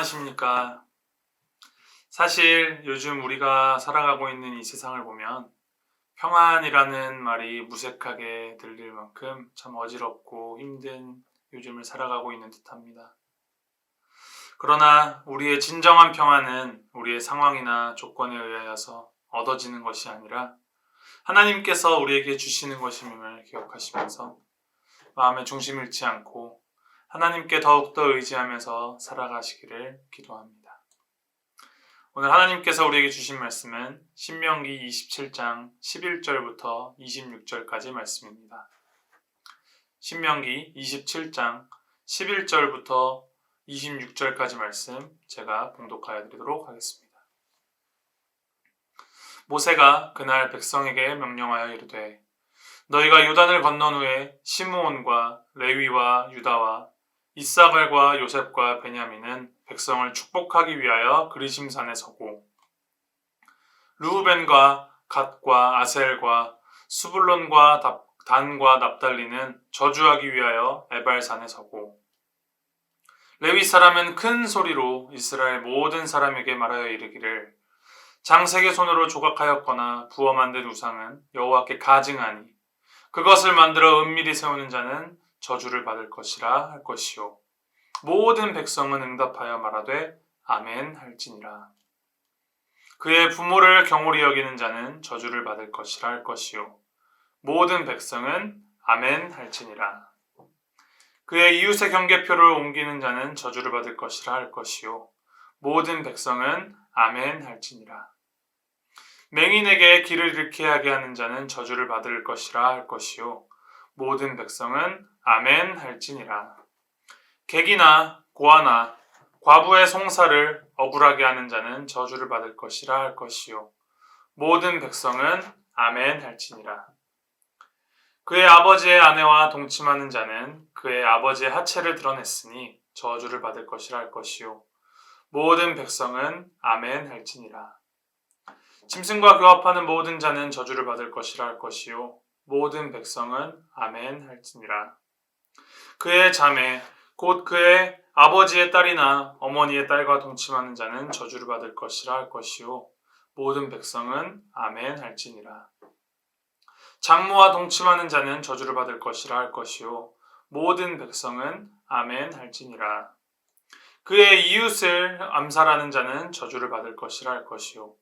평안하십니까? 사실 요즘 우리가 살아가고 있는 이 세상을 보면 평안이라는 말이 무색하게 들릴 만큼 참 어지럽고 힘든 요즘을 살아가고 있는 듯 합니다. 그러나 우리의 진정한 평안은 우리의 상황이나 조건에 의하여서 얻어지는 것이 아니라 하나님께서 우리에게 주시는 것임을 기억하시면서 마음의 중심 잃지 않고 하나님께 더욱더 의지하면서 살아가시기를 기도합니다. 오늘 하나님께서 우리에게 주신 말씀은 신명기 27장 11절부터 26절까지 말씀입니다. 신명기 27장 11절부터 26절까지 말씀 제가 봉독하여 드리도록 하겠습니다. 모세가 그날 백성에게 명령하여 이르되 너희가 요단을 건넌 후에 시므온과 레위와 유다와 이사갈과 요셉과 베냐민은 백성을 축복하기 위하여 그리심산에 서고 루우벤과 갓과 아셀과 수불론과 단과 납달리는 저주하기 위하여 에발산에 서고 레위 사람은 큰 소리로 이스라엘 모든 사람에게 말하여 이르기를 장색의 손으로 조각하였거나 부어 만든 우상은 여호와께 가증하니 그것을 만들어 은밀히 세우는 자는 저주를 받을 것이라 할 것이요. 모든 백성은 응답하여 말하되 아멘 할지니라. 그의 부모를 경홀히 여기는 자는 저주를 받을 것이라 할 것이요. 모든 백성은 아멘 할지니라. 그의 이웃의 경계표를 옮기는 자는 저주를 받을 것이라 할 것이요. 모든 백성은 아멘 할지니라. 맹인에게 길을 잃게 하게 하는 자는 저주를 받을 것이라 할 것이요. 모든 백성은 아멘 할지니라. 객이나 고아나 과부의 송사를 억울하게 하는 자는 저주를 받을 것이라 할 것이요. 모든 백성은 아멘 할지니라. 그의 아버지의 아내와 동침하는 자는 그의 아버지의 하체를 드러냈으니 저주를 받을 것이라 할 것이요. 모든 백성은 아멘 할지니라. 짐승과 교합하는 모든 자는 저주를 받을 것이라 할 것이요. 모든 백성은 아멘 할지니라 그의 자매 곧 그의 아버지의 딸이나 어머니의 딸과 동침하는 자는 저주를 받을 것이라 할 것이요. 모든 백성은 아멘 할지니라. 장모와 동침하는 자는 저주를 받을 것이라 할 것이요. 모든 백성은 아멘 할지니라. 그의 이웃을 암살하는 자는 저주를 받을 것이라 할 것이요.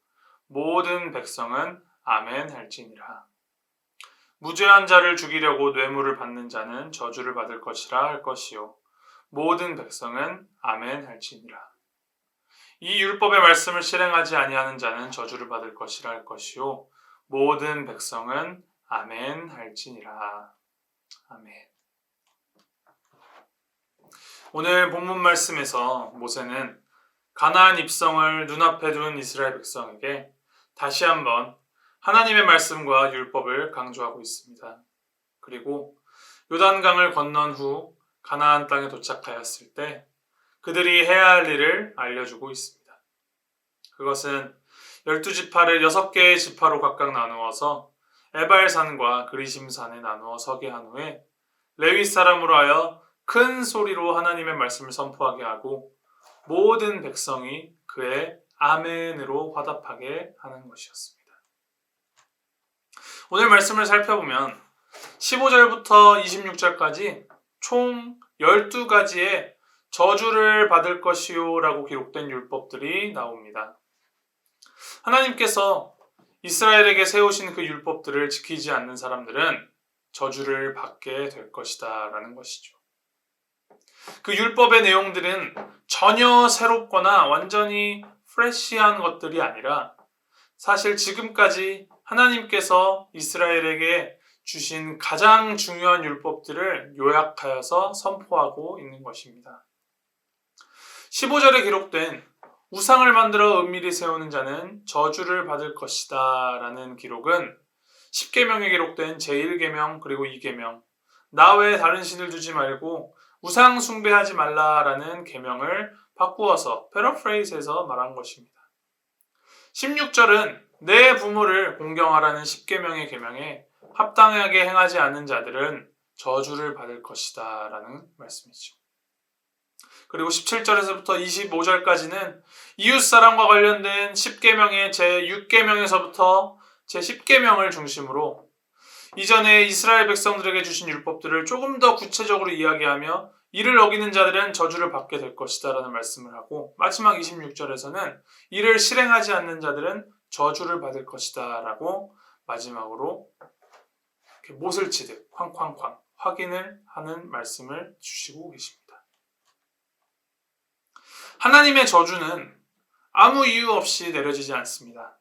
모든 백성은 아멘 할지니라 무죄한 자를 죽이려고 뇌물을 받는 자는 저주를 받을 것이라 할 것이요 모든 백성은 아멘 할지니라. 이 율법의 말씀을 실행하지 아니하는 자는 저주를 받을 것이라 할 것이요 모든 백성은 아멘 할지니라. 아멘. 오늘 본문 말씀에서 모세는 가나안 입성을 눈앞에 둔 이스라엘 백성에게 다시 한번 하나님의 말씀과 율법을 강조하고 있습니다. 그리고 요단강을 건넌 후 가나안 땅에 도착하였을 때 그들이 해야 할 일을 알려주고 있습니다. 그것은 열두 지파를 여섯 개의 지파로 각각 나누어서 에발산과 그리심산에 나누어 서게 한 후에 레위 사람으로 하여 큰 소리로 하나님의 말씀을 선포하게 하고 모든 백성이 그의 아멘으로 화답하게 하는 것이었습니다. 오늘 말씀을 살펴보면 15절부터 26절까지 총 12가지의 저주를 받을 것이요 라고 기록된 율법들이 나옵니다. 하나님께서 이스라엘에게 세우신 그 율법들을 지키지 않는 사람들은 저주를 받게 될 것이다 라는 것이죠. 그 율법의 내용들은 전혀 새롭거나 완전히 프레시한 것들이 아니라 사실 지금까지 하나님께서 이스라엘에게 주신 가장 중요한 율법들을 요약하여서 선포하고 있는 것입니다. 15절에 기록된 우상을 만들어 은밀히 세우는 자는 저주를 받을 것이다 라는 기록은 10계명에 기록된 제1계명 그리고 2계명 나 외에 다른 신을 두지 말고 우상 숭배하지 말라라는 계명을 바꾸어서 패러프레이즈해서 말한 것입니다. 16절은 내 부모를 공경하라는 10계명의 계명에 합당하게 행하지 않는 자들은 저주를 받을 것이다 라는 말씀이죠. 그리고 17절에서부터 25절까지는 이웃사랑과 관련된 10계명의 제6계명에서부터 제10계명을 중심으로 이전에 이스라엘 백성들에게 주신 율법들을 조금 더 구체적으로 이야기하며 이를 어기는 자들은 저주를 받게 될 것이다 라는 말씀을 하고 마지막 26절에서는 이를 실행하지 않는 자들은 저주를 받을 것이다 라고 마지막으로 못을 치듯 쾅쾅쾅 확인을 하는 말씀을 주시고 계십니다. 하나님의 저주는 아무 이유 없이 내려지지 않습니다.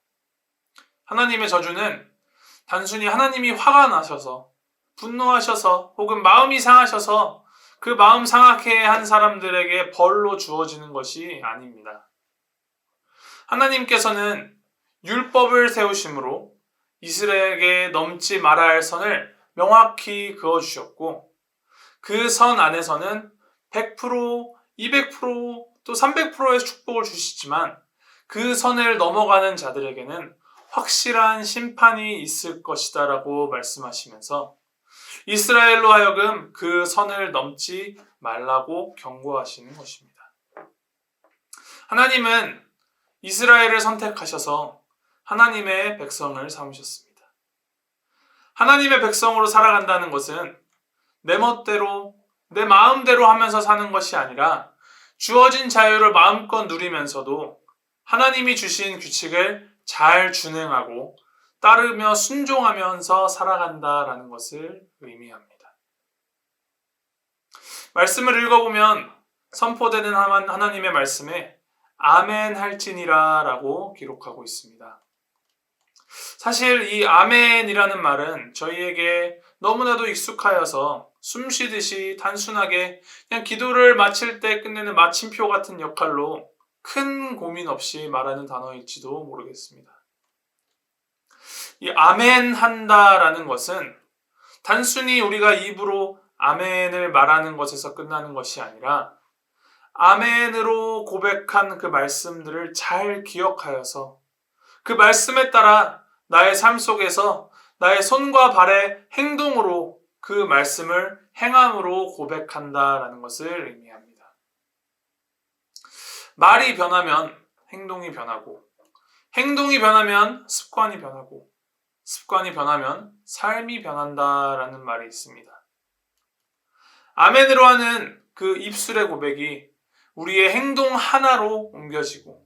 하나님의 저주는 단순히 하나님이 화가 나셔서 분노하셔서 혹은 마음이 상하셔서 그 마음 상하게 한 사람들에게 벌로 주어지는 것이 아닙니다. 하나님께서는 율법을 세우심으로 이스라엘에게 넘지 말아야 할 선을 명확히 그어 주셨고 그 선 안에서는 100%, 200%, 또 300%의 축복을 주시지만 그 선을 넘어가는 자들에게는 확실한 심판이 있을 것이다 라고 말씀하시면서 이스라엘로 하여금 그 선을 넘지 말라고 경고하시는 것입니다. 하나님은 이스라엘을 선택하셔서 하나님의 백성을 삼으셨습니다. 하나님의 백성으로 살아간다는 것은 내 멋대로, 내 마음대로 하면서 사는 것이 아니라 주어진 자유를 마음껏 누리면서도 하나님이 주신 규칙을 잘 준행하고 따르며 순종하면서 살아간다라는 것을 의미합니다. 말씀을 읽어보면 선포되는 하나님의 말씀에 아멘 할지니라 라고 기록하고 있습니다. 사실 이 아멘이라는 말은 저희에게 너무나도 익숙하여서 숨 쉬듯이 단순하게 그냥 기도를 마칠 때 끝내는 마침표 같은 역할로 큰 고민 없이 말하는 단어일지도 모르겠습니다. 이 아멘 한다라는 것은 단순히 우리가 입으로 아멘을 말하는 것에서 끝나는 것이 아니라 아멘으로 고백한 그 말씀들을 잘 기억하여서 그 말씀에 따라 나의 삶 속에서 나의 손과 발의 행동으로 그 말씀을 행함으로 고백한다라는 것을 의미합니다. 말이 변하면 행동이 변하고, 행동이 변하면 습관이 변하고, 습관이 변하면 삶이 변한다라는 말이 있습니다. 아멘으로 하는 그 입술의 고백이 우리의 행동 하나로 옮겨지고,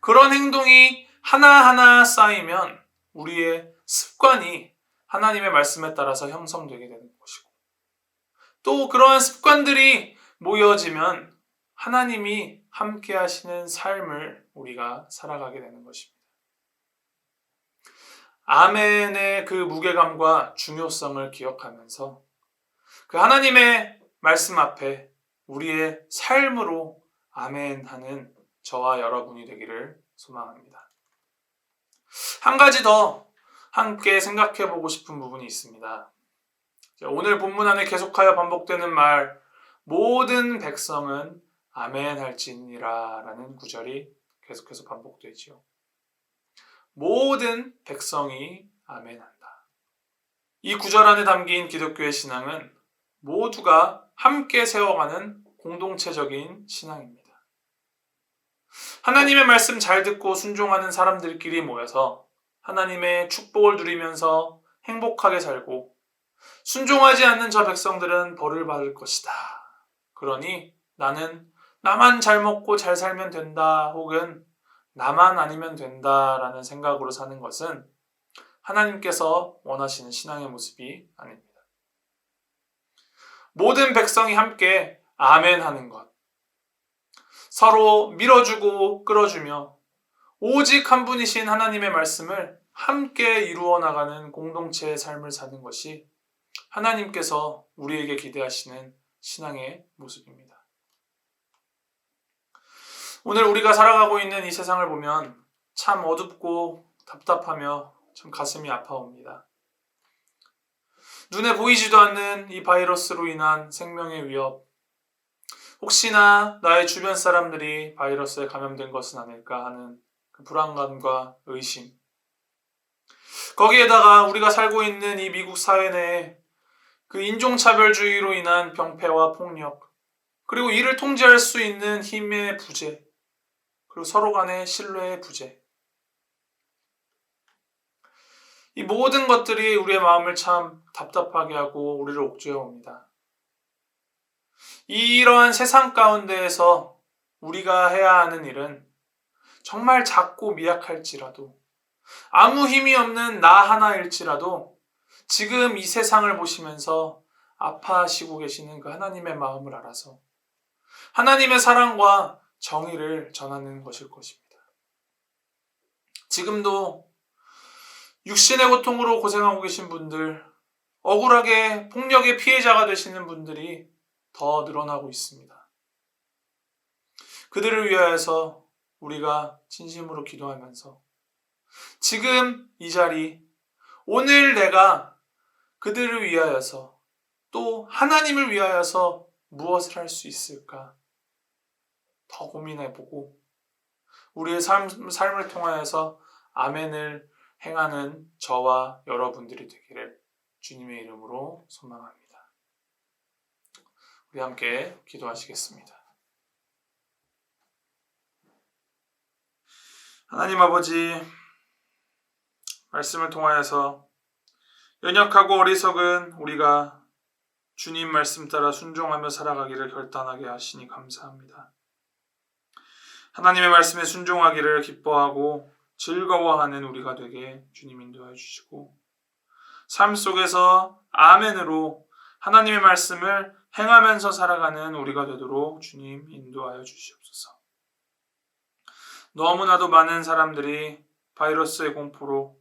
그런 행동이 하나하나 쌓이면 우리의 습관이 하나님의 말씀에 따라서 형성되게 되는 것이고 또 그러한 습관들이 모여지면 하나님이 함께 하시는 삶을 우리가 살아가게 되는 것입니다. 아멘의 그 무게감과 중요성을 기억하면서 그 하나님의 말씀 앞에 우리의 삶으로 아멘 하는 저와 여러분이 되기를 소망합니다. 한 가지 더 함께 생각해 보고 싶은 부분이 있습니다. 오늘 본문 안에 계속하여 반복되는 말, 모든 백성은 아멘 할지니라 라는 구절이 계속해서 반복되지요. 모든 백성이 아멘한다. 이 구절 안에 담긴 기독교의 신앙은 모두가 함께 세워가는 공동체적인 신앙입니다. 하나님의 말씀 잘 듣고 순종하는 사람들끼리 모여서 하나님의 축복을 누리면서 행복하게 살고 순종하지 않는 저 백성들은 벌을 받을 것이다. 그러니 나는 나만 잘 먹고 잘 살면 된다 혹은 나만 아니면 된다라는 생각으로 사는 것은 하나님께서 원하시는 신앙의 모습이 아닙니다. 모든 백성이 함께 아멘 하는 것. 서로 밀어주고 끌어주며 오직 한 분이신 하나님의 말씀을 함께 이루어 나가는 공동체의 삶을 사는 것이 하나님께서 우리에게 기대하시는 신앙의 모습입니다. 오늘 우리가 살아가고 있는 이 세상을 보면 참 어둡고 답답하며 참 가슴이 아파옵니다. 눈에 보이지도 않는 이 바이러스로 인한 생명의 위협, 혹시나 나의 주변 사람들이 바이러스에 감염된 것은 아닐까 하는 그 불안감과 의심. 거기에다가 우리가 살고 있는 이 미국 사회 내에 그 인종차별주의로 인한 병폐와 폭력, 그리고 이를 통제할 수 있는 힘의 부재, 그리고 서로 간의 신뢰의 부재. 이 모든 것들이 우리의 마음을 참 답답하게 하고 우리를 옥죄어 옵니다. 이러한 세상 가운데에서 우리가 해야 하는 일은 정말 작고 미약할지라도 아무 힘이 없는 나 하나일지라도 지금 이 세상을 보시면서 아파하시고 계시는 그 하나님의 마음을 알아서 하나님의 사랑과 정의를 전하는 것일 것입니다. 지금도 육신의 고통으로 고생하고 계신 분들, 억울하게 폭력의 피해자가 되시는 분들이 더 늘어나고 있습니다. 그들을 위하여서 우리가 진심으로 기도하면서 지금 이 자리, 오늘 내가 그들을 위하여서 또 하나님을 위하여서 무엇을 할 수 있을까? 더 고민해보고 우리의 삶, 삶을 통하여서 아멘을 행하는 저와 여러분들이 되기를 주님의 이름으로 소망합니다. 우리 함께 기도하시겠습니다. 하나님 아버지, 말씀을 통하여서 연약하고 어리석은 우리가 주님 말씀 따라 순종하며 살아가기를 결단하게 하시니 감사합니다. 하나님의 말씀에 순종하기를 기뻐하고 즐거워하는 우리가 되게 주님 인도하여 주시고 삶 속에서 아멘으로 하나님의 말씀을 행하면서 살아가는 우리가 되도록 주님 인도하여 주시옵소서. 너무나도 많은 사람들이 바이러스의 공포로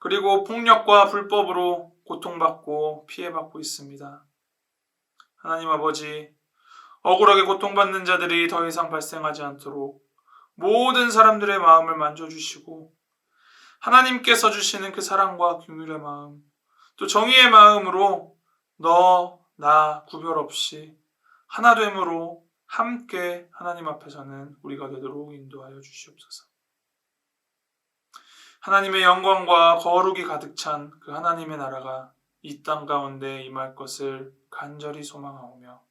그리고 폭력과 불법으로 고통받고 피해받고 있습니다. 하나님 아버지, 억울하게 고통받는 자들이 더 이상 발생하지 않도록 모든 사람들의 마음을 만져주시고 하나님께서 주시는 그 사랑과 긍휼의 마음, 또 정의의 마음으로 너, 나 구별 없이 하나됨으로 함께 하나님 앞에서는 우리가 되도록 인도하여 주시옵소서. 하나님의 영광과 거룩이 가득 찬 그 하나님의 나라가 이 땅 가운데 임할 것을 간절히 소망하오며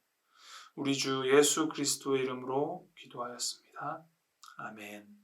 우리 주 예수 그리스도의 이름으로 기도하였습니다. 아멘.